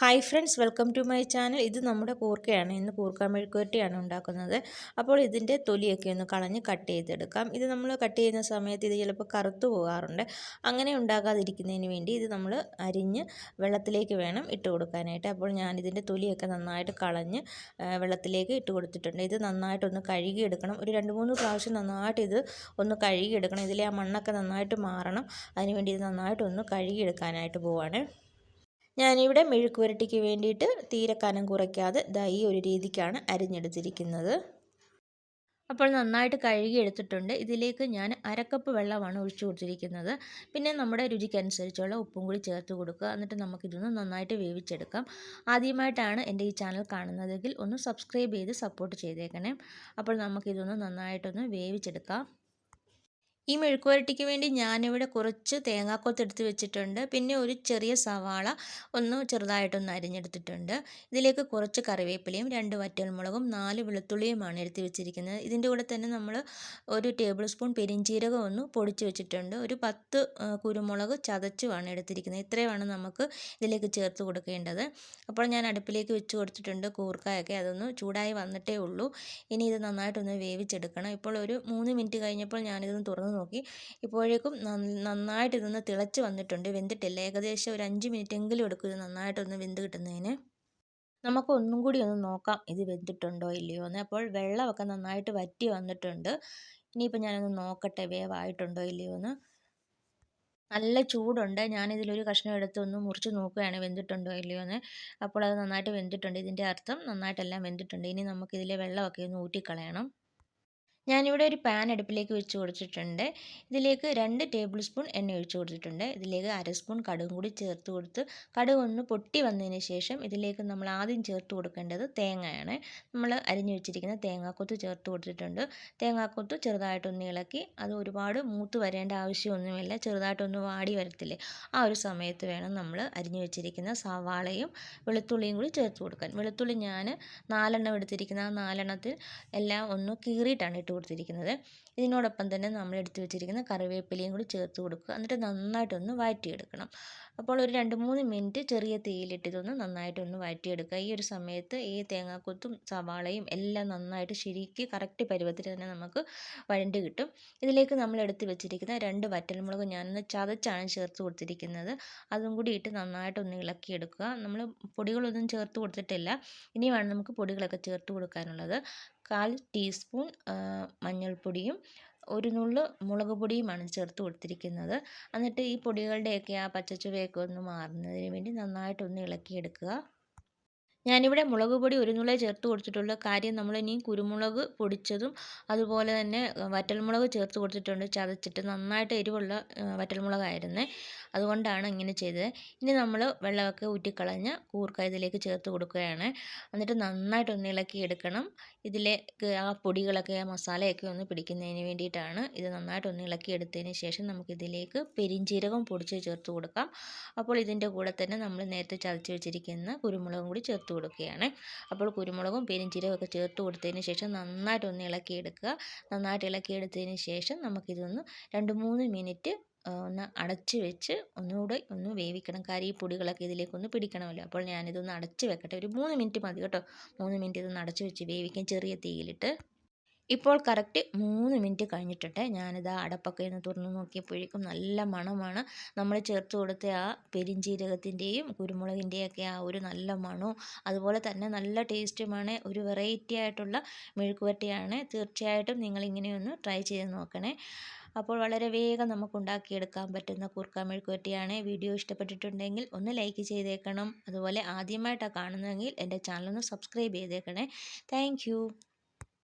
Hi friends welcome to my channel ഇത് നമ്മുടെ കൂർക്കയാണ് ഇന്ന് കൂർക്ക മെഴുക്കുവരട്ടിയാണ് ഉണ്ടാക്കുന്നത്. അപ്പോൾ ഇതിന്റെ തൊലിയൊക്കെ ഒന്ന് കളഞ്ഞ് കട്ട് ചെയ്തെടുക്കാം. ഇത് നമ്മൾ കട്ട് ചെയ്യുന്ന സമയത്ത് ഇത് ചിലപ്പോൾ കറുത്തു പോകാറുണ്ട്. അങ്ങനെ ഉണ്ടാകാതിരിക്കുന്നതിന് വേണ്ടി ഇത് നമ്മൾ അരിഞ്ഞ് വെള്ളത്തിലേക്ക് വേണം ഇട്ട് കൊടുക്കാനായിട്ട്. അപ്പോൾ ഞാൻ ഇതിന്റെ തൊലിയൊക്കെ നന്നായിട്ട് കളഞ്ഞ് വെള്ളത്തിലേക്ക് ഇട്ട് കൊടുത്തിട്ടുണ്ട്. ഇത് നന്നായിട്ടൊന്ന് കഴുകിയെടുക്കണം ഒരു രണ്ട് മൂന്ന് പ്രാവശ്യം നന്നായിട്ട് ഇത് ഒന്ന് കഴുകിയെടുക്കണം ഇതിലെ ആ മണ്ണൊക്കെ നന്നായിട്ട് മാറണം. അതിനുവേണ്ടി ഇത് നന്നായിട്ടൊന്ന് കഴുകിയെടുക്കാനായിട്ട് പോവാണ്. ഞാനിവിടെ മെഴുക്ക് പുരട്ടിക്ക് വേണ്ടിയിട്ട് തീരെ കനം കുറയ്ക്കാതെ ദാ ഒരു രീതിക്കാണ് അരിഞ്ഞെടുത്തിരിക്കുന്നത്. അപ്പോൾ നന്നായിട്ട് കഴുകി എടുത്തിട്ടുണ്ട് ഇതിലേക്ക് ഞാൻ അരക്കപ്പ് വെള്ളമാണ് ഒഴിച്ചു കൊടുത്തിരിക്കുന്നത്. പിന്നെ നമ്മുടെ രുചിക്കനുസരിച്ചുള്ള ഉപ്പും കൂടി ചേർത്ത് കൊടുക്കുക. എന്നിട്ട് നമുക്കിതൊന്ന് നന്നായിട്ട് വേവിച്ചെടുക്കാം. ആദ്യമായിട്ടാണ് എന്റെ ഈ ചാനൽ കാണുന്നതെങ്കിൽ ഒന്ന് സബ്സ്ക്രൈബ് ചെയ്ത് സപ്പോർട്ട് ചെയ്തേക്കണേ. അപ്പോൾ നമുക്കിതൊന്ന് നന്നായിട്ടൊന്ന് വേവിച്ചെടുക്കാം. ഈ മെഴുക്കുവരട്ടിക്ക് വേണ്ടി ഞാനിവിടെ കുറച്ച് തേങ്ങാക്കൊത്ത് എടുത്ത് വെച്ചിട്ടുണ്ട്. പിന്നെ ഒരു ചെറിയ സവാള ഒന്ന് ചെറുതായിട്ടൊന്ന് അരിഞ്ഞെടുത്തിട്ടുണ്ട്. ഇതിലേക്ക് കുറച്ച് കറിവേപ്പിലയും രണ്ട് വറ്റൽമുളകും നാല് വെളുത്തുള്ളിയുമാണ് എടുത്ത് വെച്ചിരിക്കുന്നത്. ഇതിന്റെ കൂടെ തന്നെ നമ്മൾ ഒരു ടേബിൾ സ്പൂൺ പെരിഞ്ചീരകം ഒന്ന് പൊടിച്ച് വെച്ചിട്ടുണ്ട്. ഒരു പത്ത് കുരുമുളക് ചതച്ചുമാണ് എടുത്തിരിക്കുന്നത്. ഇത്രയുമാണ് നമുക്ക് ഇതിലേക്ക് ചേർത്ത് കൊടുക്കേണ്ടത്. അപ്പോൾ ഞാൻ അടുപ്പിലേക്ക് വെച്ച് കൊടുത്തിട്ടുണ്ട് കൂർക്കായൊക്കെ. അതൊന്ന് ചൂടായി വന്നിട്ടേ ഉള്ളൂ. ഇനി ഇത് നന്നായിട്ടൊന്ന് വേവിച്ചെടുക്കണം. ഇപ്പോൾ ഒരു മൂന്ന് മിനിറ്റ് കഴിഞ്ഞപ്പോൾ ഞാനിതൊന്ന് തുറന്ന് നോക്കി. ഇപ്പോഴേക്കും നന്നായിട്ട് ഇതൊന്ന് തിളച്ച് വന്നിട്ടുണ്ട്. വെന്തിട്ടില്ല. ഏകദേശം ഒരു അഞ്ച് മിനിറ്റെങ്കിലും എടുക്കും ഇത് നന്നായിട്ടൊന്ന് വെന്ത് കിട്ടുന്നതിന്. നമുക്ക് ഒന്നും കൂടി ഒന്ന് നോക്കാം ഇത് വെന്തിട്ടുണ്ടോ ഇല്ലയോ എന്ന്. അപ്പോൾ വെള്ളമൊക്കെ നന്നായിട്ട് വറ്റി വന്നിട്ടുണ്ട്. ഇനിയിപ്പോൾ ഞാനൊന്ന് നോക്കട്ടെ വേവായിട്ടുണ്ടോ ഇല്ലയോ എന്ന്. നല്ല ചൂടുണ്ട്. ഞാനിതിലൊരു കഷ്ണം എടുത്ത് ഒന്ന് മുറിച്ച് നോക്കുകയാണ് വെന്തിട്ടുണ്ടോ ഇല്ലയോ എന്ന്. അപ്പോൾ അത് നന്നായിട്ട് വെന്തിട്ടുണ്ട്. ഇതിന്റെ അർത്ഥം നന്നായിട്ടെല്ലാം വെന്തിട്ടുണ്ട്. ഇനി നമുക്കിതിലെ വെള്ളമൊക്കെ ഒന്ന് ഊറ്റിക്കളയണം. ഞാനിവിടെ ഒരു പാൻ അടുപ്പിലേക്ക് വെച്ച് കൊടുത്തിട്ടുണ്ട്. ഇതിലേക്ക് രണ്ട് ടേബിൾ സ്പൂൺ എണ്ണ ഒഴിച്ച് കൊടുത്തിട്ടുണ്ട്. ഇതിലേക്ക് അര സ്പൂൺ കടുകും കൂടി ചേർത്ത് കൊടുത്ത് കടുക് ഒന്ന് പൊട്ടി വന്നതിന് ശേഷം ഇതിലേക്ക് നമ്മൾ ആദ്യം ചേർത്ത് കൊടുക്കേണ്ടത് തേങ്ങയാണ്. നമ്മൾ അരിഞ്ഞു വെച്ചിരിക്കുന്ന തേങ്ങാക്കൊത്ത് ചേർത്ത് കൊടുത്തിട്ടുണ്ട്. തേങ്ങാക്കൊത്ത് ചെറുതായിട്ടൊന്ന് ഇളക്കി അത് ഒരുപാട് മൂത്ത് വരേണ്ട ആവശ്യമൊന്നുമില്ല. ചെറുതായിട്ടൊന്ന് വാടി വരത്തില്ലേ? ആ ഒരു സമയത്ത് വേണം നമ്മൾ അരിഞ്ഞു വെച്ചിരിക്കുന്ന സവാളയും വെളുത്തുള്ളിയും കൂടി ചേർത്ത് കൊടുക്കാൻ. വെളുത്തുള്ളി ഞാൻ നാലെണ്ണം എടുത്തിരിക്കുന്ന ആ നാലെണ്ണത്തിൽ എല്ലാം ഒന്ന് കീറിയിട്ടാണ് ഇട്ട് കൊടുത്തിരിക്കുന്നത്. ഇതിനോടൊപ്പം തന്നെ നമ്മൾ എടുത്തു വെച്ചിരിക്കുന്ന കറിവേപ്പിലയും കൂടി ചേർത്ത് കൊടുക്കുക. എന്നിട്ട് നന്നായിട്ടൊന്ന് വഴറ്റിയെടുക്കണം. അപ്പോൾ ഒരു രണ്ട് മൂന്ന് മിനിറ്റ് ചെറിയ തീയിലിട്ട് ഇതൊന്ന് നന്നായിട്ടൊന്ന് വഴറ്റിയെടുക്കുക. ഈ ഒരു സമയത്ത് ഈ തേങ്ങാക്കൊത്തും സവാളയും എല്ലാം നന്നായിട്ട് ശരിക്ക് കറക്റ്റ് പരുവത്തിൽ തന്നെ നമുക്ക് വഴണ്ട് കിട്ടും. ഇതിലേക്ക് നമ്മൾ എടുത്ത് വെച്ചിരിക്കുന്ന രണ്ട് വറ്റൽമുളക് ഞാനൊന്ന് ചതച്ചാണ് ചേർത്ത് കൊടുത്തിരിക്കുന്നത്. അതും കൂടി ഇട്ട് നന്നായിട്ടൊന്ന് ഇളക്കിയെടുക്കുക. നമ്മൾ പൊടികളൊന്നും ചേർത്ത് കൊടുത്തിട്ടില്ല. ഇനിയാണ് നമുക്ക് പൊടികളൊക്കെ ചേർത്ത് കൊടുക്കാനുള്ളത്. കാൽ ടീസ്പൂൺ മഞ്ഞൾപ്പൊടിയും ഒരു നുള്ള് മുളക് പൊടിയുമാണ് ചേർത്ത് കൊടുത്തിരിക്കുന്നത്. എന്നിട്ട് ഈ പൊടികളുടെയൊക്കെ ആ പച്ചച്ചുവയൊക്കെ ഒന്ന് മാറുന്നതിന് വേണ്ടി നന്നായിട്ടൊന്ന് ഇളക്കിയെടുക്കുക. ഞാനിവിടെ മുളക് പൊടി ഒരു നുള്ളേ ചേർത്ത് കൊടുത്തിട്ടുള്ള. കാര്യം നമ്മൾ ഇനി കുരുമുളക് പൊടിച്ചതും അതുപോലെ തന്നെ വറ്റൽമുളക് ചേർത്ത് കൊടുത്തിട്ടുണ്ട്. ചതച്ചിട്ട് നന്നായിട്ട് എരിവുള്ള വറ്റൽമുളകായിരുന്നേ. അതുകൊണ്ടാണ് ഇങ്ങനെ ചെയ്തത്. ഇനി നമ്മൾ വെള്ളമൊക്കെ ഊറ്റിക്കളഞ്ഞ് കൂർക്ക ഇതിലേക്ക് ചേർത്ത് കൊടുക്കുകയാണ്. എന്നിട്ട് നന്നായിട്ടൊന്ന് ഇളക്കി എടുക്കണം. ഇതിലേക്ക് ആ പൊടികളൊക്കെ ആ മസാലയൊക്കെ ഒന്ന് പിടിക്കുന്നതിന് വേണ്ടിയിട്ടാണ് ഇത് നന്നായിട്ടൊന്ന് ഇളക്കി എടുത്തതിന് ശേഷം നമുക്കിതിലേക്ക് പെരിഞ്ചീരകം പൊടിച്ച് ചേർത്ത് കൊടുക്കാം. അപ്പോൾ ഇതിന്റെ കൂടെ തന്നെ നമ്മൾ നേരത്തെ ചതച്ച് വെച്ചിരിക്കുന്ന കുരുമുളകും കൂടി ചേർത്ത് കൊടുക്കുകയാണ്. അപ്പോൾ കുരുമുളകും പെരിഞ്ചീരകമൊക്കെ ചേർത്ത് കൊടുത്തതിന് ശേഷം നന്നായിട്ടൊന്ന് ഇളക്കിയെടുക്കുക. നന്നായിട്ട് ഇളക്കിയെടുത്തതിന് ശേഷം നമുക്കിതൊന്ന് രണ്ട് മൂന്ന് മിനിറ്റ് ഒന്ന് അടച്ച് വെച്ച് ഒന്നുകൂടെ ഒന്ന് വേവിക്കണം. കാര്യം ഈ പൊടികളൊക്കെ ഇതിലേക്കൊന്ന് പിടിക്കണമല്ലോ. അപ്പോൾ ഞാനിതൊന്ന് അടച്ച് വെക്കട്ടെ. ഒരു മൂന്ന് മിനിറ്റ് മതി കേട്ടോ. മൂന്ന് മിനിറ്റ് ഇതൊന്ന് അടച്ച് വെച്ച് വേവിക്കാൻ ചെറിയ തീയിലിട്ട്. ഇപ്പോൾ കറക്റ്റ് മൂന്ന് മിനിറ്റ് കഴിഞ്ഞിട്ടുണ്ട് ഞാനിത് അടപ്പൊക്കെ ഒന്ന് തുറന്ന് നോക്കിയപ്പോഴേക്കും നല്ല മണമാണ്. നമ്മൾ ചേർത്ത് കൊടുത്ത ആ പെരിഞ്ജീരകത്തിന്റെയും കുരുമുളകിന്റെയൊക്കെ ആ ഒരു നല്ല മണവും അതുപോലെ തന്നെ നല്ല ടേസ്റ്റുമാണ്. ഒരു വെറൈറ്റി ആയിട്ടുള്ള മെഴുക്കുവരട്ടിയാണ്. തീർച്ചയായിട്ടും നിങ്ങളിങ്ങനെയൊന്ന് ട്രൈ ചെയ്ത് നോക്കണേ. അപ്പോൾ വളരെ വേഗം നമുക്ക് ഉണ്ടാക്കിയെടുക്കാൻ പറ്റുന്ന കുർക്ക മെഴുക്കുവരട്ടിയാണ്. വീഡിയോ ഇഷ്ടപ്പെട്ടിട്ടുണ്ടെങ്കിൽ ഒന്ന് ലൈക്ക് ചെയ്തേക്കണം. അതുപോലെ ആദ്യമായിട്ടാണ് കാണുന്നതെങ്കിൽ എന്റെ ചാനൽ ഒന്ന് സബ്സ്ക്രൈബ് ചെയ്തേക്കണേ. താങ്ക്